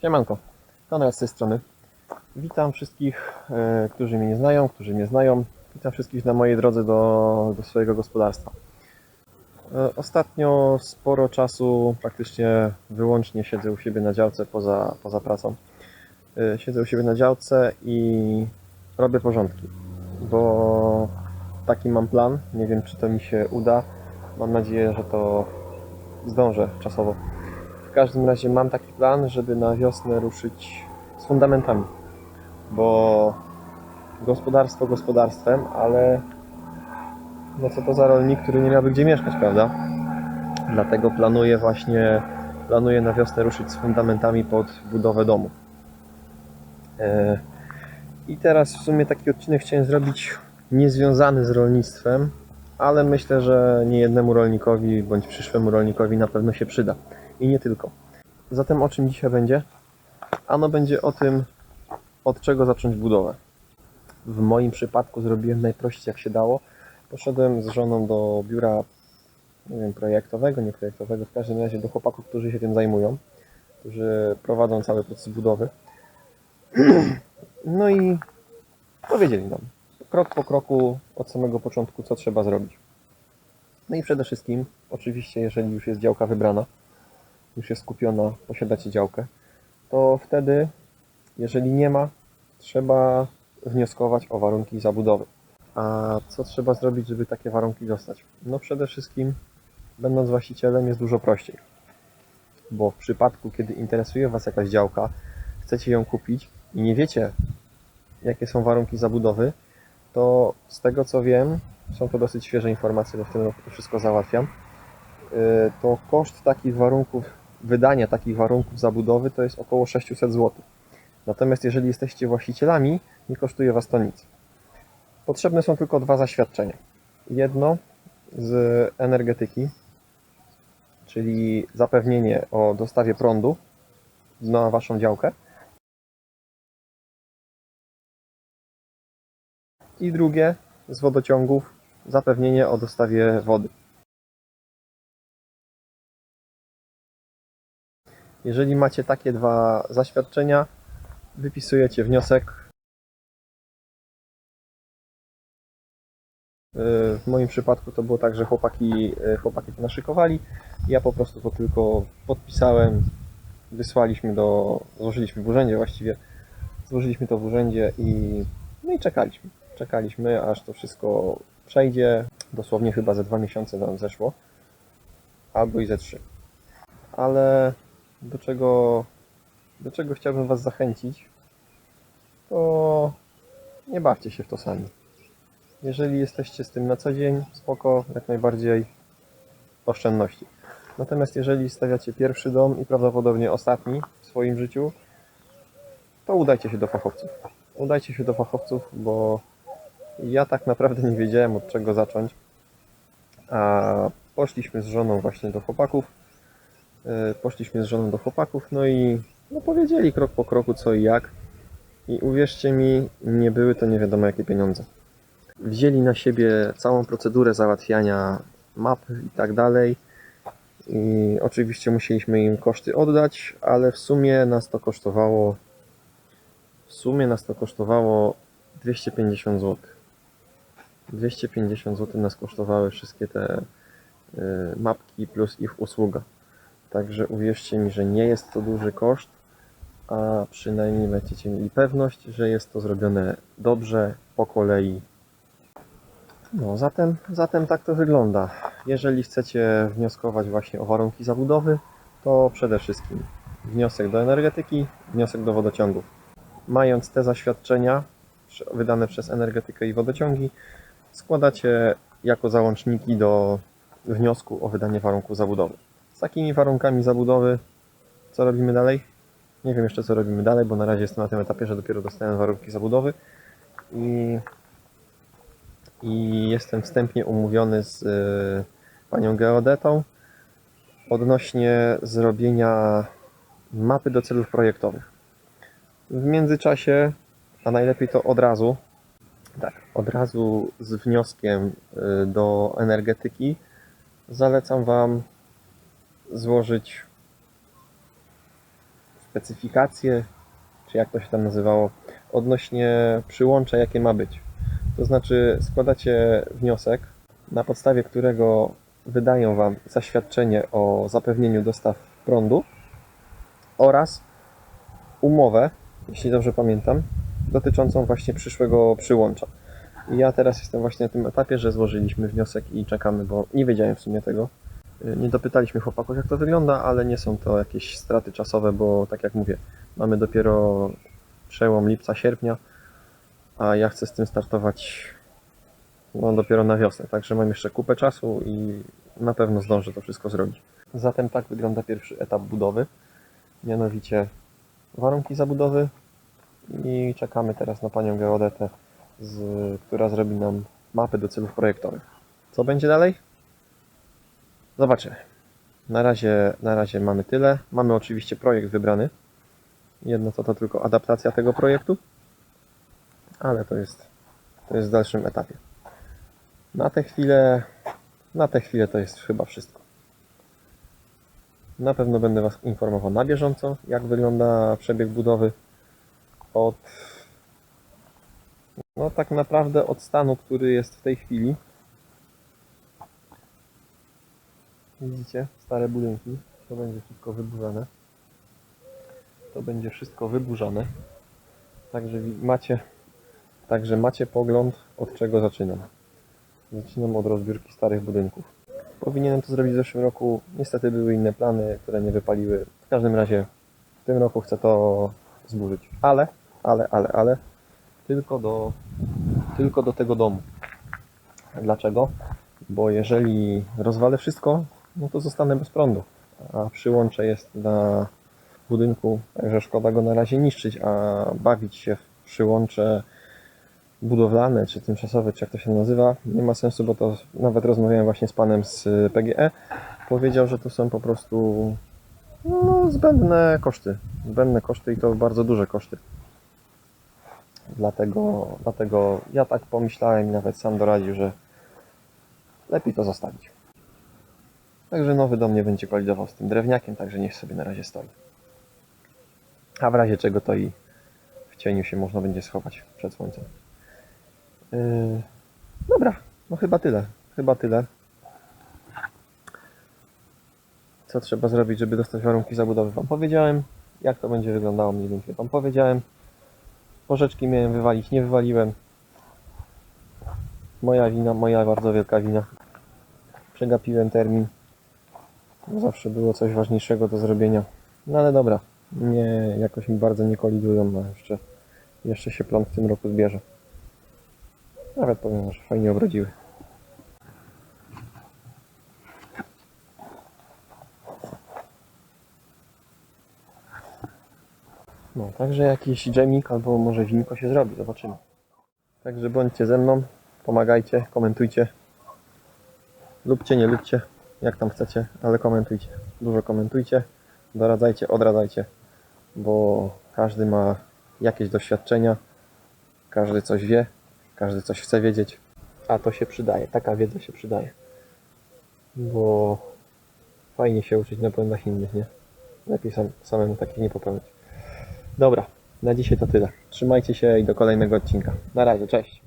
Siemanko, Konrad z tej strony. Witam wszystkich, e, którzy mnie nie znają, którzy mnie znają. Witam wszystkich na mojej drodze do, do swojego gospodarstwa. E, Ostatnio sporo czasu, praktycznie wyłącznie siedzę u siebie na działce poza, poza pracą. E, Siedzę u siebie na działce i robię porządki, bo taki mam plan. Nie wiem, czy to mi się uda. Mam nadzieję, że to zdążę czasowo. W każdym razie mam taki plan, żeby na wiosnę ruszyć z fundamentami, bo gospodarstwo gospodarstwem, ale no co to za rolnik, który nie miałby gdzie mieszkać, prawda? Dlatego planuję właśnie, planuję na wiosnę ruszyć z fundamentami pod budowę domu. E, I teraz w sumie taki odcinek chciałem zrobić niezwiązany z rolnictwem, ale myślę, że nie jednemu rolnikowi bądź przyszłemu rolnikowi na pewno się przyda. I nie tylko. Zatem o czym dzisiaj będzie? Ano będzie o tym, od czego zacząć budowę. W moim przypadku zrobiłem najprościej jak się dało. Poszedłem z żoną do biura nie wiem, projektowego, nie projektowego, w każdym razie do chłopaków, którzy się tym zajmują, którzy prowadzą cały proces budowy. No i powiedzieli nam krok po kroku od samego początku, co trzeba zrobić. No i przede wszystkim, oczywiście, jeżeli już jest działka wybrana, już jest kupiona, posiadacie działkę, to wtedy, jeżeli nie ma, trzeba wnioskować o warunki zabudowy. A co trzeba zrobić, żeby takie warunki dostać? No przede wszystkim, będąc właścicielem, jest dużo prościej. Bo w przypadku, kiedy interesuje Was jakaś działka, chcecie ją kupić i nie wiecie, jakie są warunki zabudowy, to z tego co wiem, są to dosyć świeże informacje, bo w tym roku to wszystko załatwiam, yy, to koszt takich warunków, wydania takich warunków zabudowy to jest około 600 zł. Natomiast jeżeli jesteście właścicielami, nie kosztuje Was to nic. Potrzebne są tylko dwa zaświadczenia. Jedno z energetyki, czyli zapewnienie o dostawie prądu na Waszą działkę. I drugie z wodociągów, zapewnienie o dostawie wody. Jeżeli macie takie dwa zaświadczenia, wypisujecie wniosek. Yy, W moim przypadku to było tak, że chłopaki, yy, chłopaki to naszykowali. Ja po prostu to tylko podpisałem, wysłaliśmy do, złożyliśmy w urzędzie właściwie, złożyliśmy to w urzędzie i, no i czekaliśmy. Czekaliśmy, aż to wszystko przejdzie. Dosłownie chyba ze dwa miesiące nam zeszło, albo i ze trzy. Ale do czego, do czego chciałbym Was zachęcić, to nie bawcie się w to sami. Jeżeli jesteście z tym na co dzień, spoko, jak najbardziej oszczędności. Natomiast jeżeli stawiacie pierwszy dom i prawdopodobnie ostatni w swoim życiu, to udajcie się do fachowców. Udajcie się do fachowców, bo ja tak naprawdę nie wiedziałem od czego zacząć. A poszliśmy z żoną właśnie do chłopaków. Yy, Poszliśmy z żoną do chłopaków, no i no powiedzieli krok po kroku co i jak. I uwierzcie mi, nie były to nie wiadomo jakie pieniądze. Wzięli na siebie całą procedurę załatwiania map i tak dalej. I oczywiście musieliśmy im koszty oddać, ale w sumie nas to kosztowało w sumie nas to kosztowało 250 zł. 250 zł nas kosztowały wszystkie te y, mapki plus ich usługa. Także uwierzcie mi, że nie jest to duży koszt, a przynajmniej będziecie mieli pewność, że jest to zrobione dobrze, po kolei. No, zatem, zatem tak to wygląda. Jeżeli chcecie wnioskować właśnie o warunki zabudowy, to przede wszystkim wniosek do energetyki, wniosek do wodociągów. Mając te zaświadczenia wydane przez energetykę i wodociągi, składacie jako załączniki do wniosku o wydanie warunków zabudowy. Z takimi warunkami zabudowy, co robimy dalej? Nie wiem jeszcze co robimy dalej, bo na razie jestem na tym etapie, że dopiero dostałem warunki zabudowy i, i jestem wstępnie umówiony z y, panią geodetą odnośnie zrobienia mapy do celów projektowych. W międzyczasie, a najlepiej to od razu, tak, od razu z wnioskiem y, do energetyki zalecam Wam złożyć specyfikacje, czy jak to się tam nazywało, odnośnie przyłącza, jakie ma być. To znaczy, składacie wniosek, na podstawie którego wydają Wam zaświadczenie o zapewnieniu dostaw prądu oraz umowę, jeśli dobrze pamiętam, dotyczącą właśnie przyszłego przyłącza. Ja teraz jestem właśnie na tym etapie, że złożyliśmy wniosek i czekamy, bo nie wiedziałem w sumie tego. Y, Nie dopytaliśmy chłopaków, jak to wygląda, ale nie są to jakieś straty czasowe, bo tak jak mówię, mamy dopiero przełom lipca, sierpnia, a ja chcę z tym startować no, dopiero na wiosnę, także mam jeszcze kupę czasu i na pewno zdążę to wszystko zrobić. Zatem tak wygląda pierwszy etap budowy, mianowicie warunki zabudowy i czekamy teraz na panią geodetę, z, która zrobi nam mapy do celów projektowych. Co będzie dalej? Zobaczymy. Na razie, na razie mamy tyle. Mamy oczywiście projekt wybrany. Jedno co to tylko adaptacja tego projektu, ale to jest, to jest w dalszym etapie. Na tę chwilę, na tę chwilę to jest chyba wszystko. Na pewno będę Was informował na bieżąco, jak wygląda przebieg budowy od no tak naprawdę od stanu, który jest w tej chwili. Widzicie, stare budynki. To będzie wszystko wyburzane. To będzie wszystko wyburzane. Także macie, także macie pogląd, od czego zaczynam. Zaczynam od rozbiórki starych budynków. Powinienem to zrobić w zeszłym roku. Niestety były inne plany, które nie wypaliły. W każdym razie w tym roku chcę to zburzyć. Ale, ale, ale, ale tylko do, tylko do tego domu. Dlaczego? Bo jeżeli rozwalę wszystko, no to zostanę bez prądu. A przyłącze jest na budynku, także szkoda go na razie niszczyć, a bawić się w przyłącze budowlane, czy tymczasowe, czy jak to się nazywa, nie ma sensu, bo to nawet rozmawiałem właśnie z panem z PGE. Powiedział, że to są po prostu no, zbędne koszty. Zbędne koszty i to bardzo duże koszty. Dlatego, dlatego ja tak pomyślałem i nawet sam doradził, że lepiej to zostawić. Także nowy dom nie będzie kolidował z tym drewniakiem, także niech sobie na razie stoi. A w razie czego to i w cieniu się można będzie schować przed słońcem. Yy, dobra, no chyba tyle. Chyba tyle. Co trzeba zrobić, żeby dostać warunki zabudowy? Wam powiedziałem. Jak to będzie wyglądało mniej więcej Wam powiedziałem. Porzeczki miałem wywalić, nie wywaliłem. Moja wina, moja bardzo wielka wina. Przegapiłem termin. Zawsze było coś ważniejszego do zrobienia. No ale dobra, nie, jakoś mi bardzo nie kolidują, a jeszcze, jeszcze się plan w tym roku zbierze. Nawet powiem, że fajnie obrodziły. No, także jakiś dżemik albo może winko się zrobi, zobaczymy. Także bądźcie ze mną, pomagajcie, komentujcie. Lubcie, nie lubcie, jak tam chcecie, ale komentujcie. Dużo komentujcie, doradzajcie, odradzajcie, bo każdy ma jakieś doświadczenia, każdy coś wie, każdy coś chce wiedzieć, a to się przydaje, taka wiedza się przydaje. Bo fajnie się uczyć na błędach innych, nie? Lepiej sam, samemu takich nie popełnić. Dobra, na dzisiaj to tyle. Trzymajcie się i do kolejnego odcinka. Na razie, cześć.